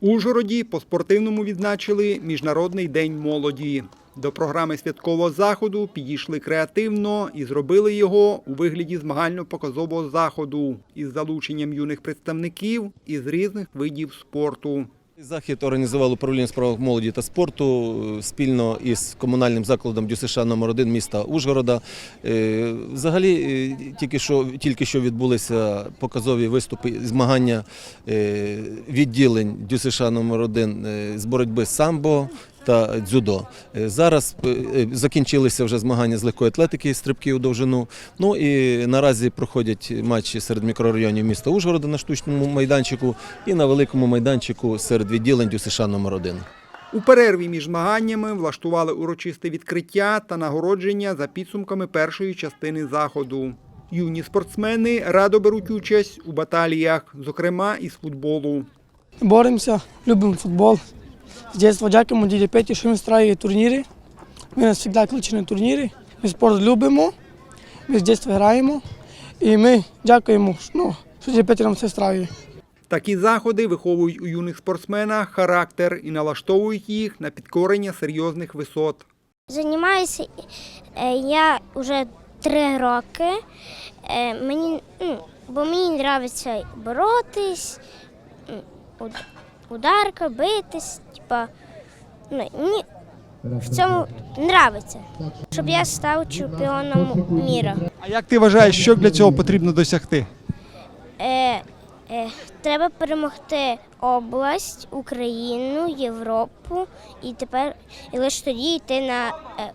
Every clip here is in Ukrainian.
Ужгороді по спортивному відзначили Міжнародний день молоді. До програми святкового заходу підійшли креативно і зробили його у вигляді змагально-показового заходу із залученням юних представників із різних видів спорту. Захід організував управління справах молоді та спорту е, спільно із комунальним закладом ДЮСШ номер 1 міста Ужгорода. Е, Взагалі, е, тільки що, тільки що відбулися показові виступи змагання відділень ДЮСШ номер 1 з боротьби самбо та дзюдо. Е, Зараз е, е, закінчилися вже змагання з легкої атлетики, стрибки у довжину. Ну і наразі проходять матчі серед мікрорайонів міста Ужгорода на штучному майданчику і на великому майданчику серед відділень ДЮСШ номер 1 У перерві між змаганнями влаштували урочисте відкриття та нагородження за підсумками першої частини заходу. Юні спортсмени радо беруть участь у баталіях, зокрема із футболу. Боремося, любимо футбол. З дитинства дякуємо діді Петі, що він страює турніри. Він нас завжди кличе на турніри. Ми спорт любимо, ми з дитинства граємо. І ми дякуємо, ну, що діді Петі нам це страює. Такі заходи виховують у юних спортсменах характер і налаштовують їх на підкорення серйозних висот. Займаюся е, я вже три роки. Е, Мені, ну, бо мені подобається боротись, ударка, битись. Типа, ну, мені в цьому подобається, щоб я став чемпіоном міра. А як ти вважаєш, що для цього потрібно досягти? Е, е, треба перемогти область, Україну, Європу і тепер і лише тоді йти на е,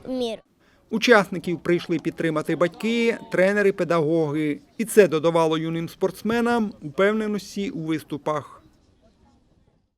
мір. Учасників прийшли підтримати батьки, тренери, педагоги. І це додавало юним спортсменам упевненості у виступах.